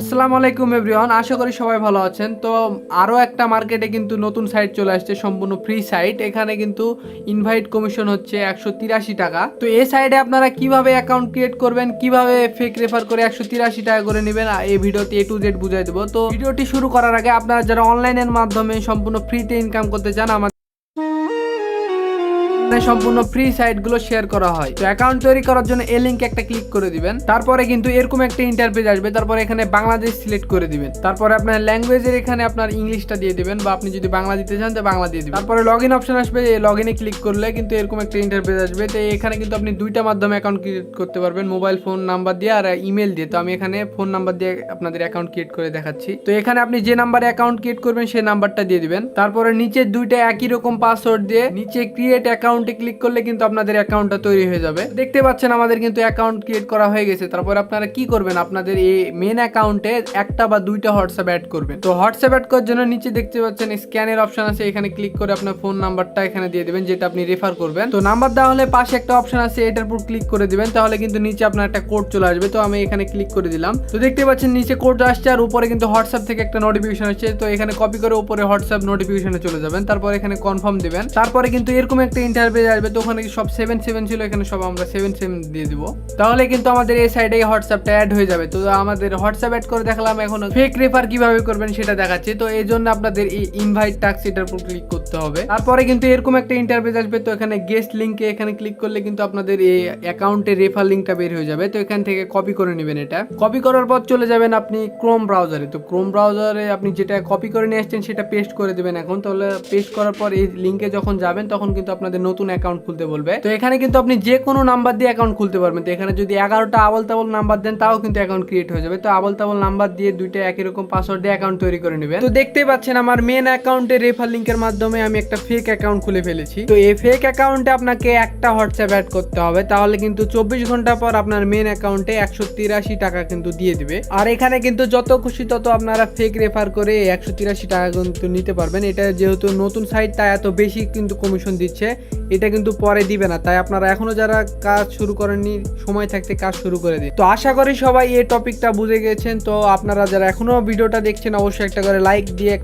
আসসালামু আলাইকুম এভরিওয়ান আশা করি সবাই ভালো আছেন। তো আরও একটা মার্কেটে কিন্তু নতুন সাইট চলে আসছে, সম্পূর্ণ ফ্রি সাইট এখানে কিন্তু ইনভাইট কমিশন হচ্ছে একশো তিরাশি টাকা। তো এই সাইডে আপনারা কীভাবে অ্যাকাউন্ট ক্রিয়েট করবেন, কীভাবে ফেক রেফার করে একশো তিরাশি টাকা করে নেবেন এই ভিডিওতে এ টু জেড বুঝাই দেবো। তো ভিডিওটি শুরু করার আগে আপনারা যারা অনলাইনের মাধ্যমে সম্পূর্ণ ফ্রিতে ইনকাম করতে চান আমার এখানে সম্পূর্ণ ফ্রি সাইটগুলো শেয়ার করা হয়। তো অ্যাকাউন্ট তৈরি করার জন্য এই লিঙ্কে একটা ক্লিক করে দিবেন। তারপরে কিন্তু এরকম একটা ইন্টারফেস আসবে, তারপরে এখানে বাংলাদেশ সিলেক্ট করে দিবেন। তারপরে আপনার ল্যাঙ্গুয়েজের এখানে আপনার ইংলিশটা দিয়ে দিবেন বা আপনি যদি বাংলা দিতে চান তো বাংলা দিয়ে দিবেন। তারপরে লগ ইন অপশন আসবে, এই লগ ইনে ক্লিক করলে কিন্তু এরকম একটা ইন্টারফেস আসবে। তো এখানে কিন্তু আপনি দুইটা মাধ্যমে অ্যাকাউন্ট ক্রিয়েট করতে পারবেন মোবাইল ফোন নাম্বার দিয়ে আর ইমেল দিয়ে। তো আমি এখানে ফোন নাম্বার দিয়ে আপনাদের অ্যাকাউন্ট ক্রিয়েট করে দেখাচ্ছি। তো এখানে আপনি যে নাম্বারে অ্যাকাউন্ট ক্রিয়েট করবেন, সেই নাম্বারটা দিয়ে দিবেন। তারপরে নিচে দুইটা একই রকম পাসওয়ার্ড দিয়ে নিচে ক্রিয়েট অ্যাকাউন্টে ক্লিক করলে কিন্তু আপনাদের অ্যাকাউন্টটা তৈরি হয়ে যাবে। দেখতে পাচ্ছেন আমাদের কিন্তু অ্যাকাউন্ট ক্রিয়েট করা হয়ে গেছে। তারপর আপনারা কি করবেন? আপনাদের এই মেন অ্যাকাউন্টে একটা বা দুইটা হোয়াটসঅ্যাপ অ্যাড করবেন। তো হোয়াটসঅ্যাপ অ্যাড করার জন্য নিচে দেখতে পাচ্ছেন স্ক্যানের অপশন আছে। এখানে ক্লিক করে আপনার ফোন নাম্বারটা এখানে দিয়ে দেবেন, যেটা আপনি রেফার করবেন। তো নাম্বার দেওয়া হলে পাশে একটা অপশন আছে, এটার উপর ক্লিক করে দিবেন। তাহলে কিন্তু নিচে আপনার একটা কোড চলে আসবে। তো আমি এখানে ক্লিক করে দিলাম। তো দেখতে পাচ্ছেন নিচে কোড আসছে আর উপরে কিন্তু হোয়াটসঅ্যাপ থেকে একটা নোটিফিকেশন আসছে। তো এখানে কপি করে উপরে হোয়াটসঅ্যাপ নোটিফিকেশনে চলে যাবেন। তারপর এখানে কনফার্ম দিবেন। তারপরে কিন্তু এরকম একটা ইন্টারভিউ আসবে তো ওখানে সব সেভেন সেভেন ছিল? এখানে সব আমরা সেভেন সেভেন দিয়ে দিব। তাহলে কিন্তু আমাদের এই সাইডে হোয়াটসঅ্যাপটা অ্যাড হয়ে যাবে। তো আমাদের হোয়াটসঅ্যাপ অ্যাড করে দেখলাম, এখন ফেক রেফার কীভাবে করবেন সেটা দেখাচ্ছি। তো এই জন্য আপনাদের এই ইনভাইট টাক্স এটার উপর ক্লিক করতে হবে। তারপরে কিন্তু এরকম একটা ইন্টারভিউ আসবে, তো এখানে গেস্ট লিঙ্কে এখানে ক্লিক করলে কিন্তু আপনাদের এই অ্যাকাউন্টে রেফার লিঙ্কটা বের হয়ে যাবে। তো এখান থেকে কপি করে নেবেন এটা। কপি করার পর চলে যাবেন আপনি ক্রোম ব্রাউজারে তো ক্রোম ব্রাউজারে আপনি যেটা কপি করে নিয়ে আসছেন, সেটা পেস্ট করে দেবেন এখন। তাহলে পেস্ট করার পর এই লিঙ্কে যখন যাবেন, তখন কিন্তু আপনাদের নতুন অ্যাকাউন্ট খুলতে বলবে। তো এখানে কিন্তু আপনি যে কোনো নাম্বার দিয়ে অ্যাকাউন্ট খুলতে পারবেন। তো এখানে যদি এগারোটা আবল তাবল নাম্বার দেন, তাও কিন্তু অ্যাকাউন্ট ক্রিয়েট হয়ে যাবে। তো আবল তাবল নাম্বার দিয়ে দুইটা একই রকম পাসওয়ার্ড দিয়ে অ্যাকাউন্ট তৈরি করে নেবেন। তো দেখতেই পাচ্ছেন আমার মেন অ্যাকাউন্টে রেফার লিঙ্কের মাধ্যমে আমি একটা ফেক অ্যাকাউন্ট খুলে ফেলেছি। তো এই ফেক অ্যাকাউন্টে আপনাকে একটা হোয়াটসঅ্যাপ অ্যাড করতে হবে। তাহলে কিন্তু চব্বিশ ঘণ্টা পর আপনার মেন অ্যাকাউন্টে একশো তিরাশি টাকা কিন্তু দিয়ে দিবে। আর এখানে কিন্তু যত খুশি তত আপনারা ফেক রেফার করে একশো তিরাশি টাকা কিন্তু নিতে পারবেন। এটা যেহেতু নতুন সাইট তাই এত বেশি কিন্তু কমিশন দিচ্ছে। এটা কিন্তু পরে দিবে না। তাই আপনারা এখনও যারা কাজ শুরু করেননি, সময় থাকতে কাজ শুরু করে দিন। তো আশা করি সবাই এই টপিকটা বুঝে গেছেন। তো আপনারা যারা এখনও ভিডিওটা দেখছেন, অবশ্যই একটা করে লাইক দিয়ে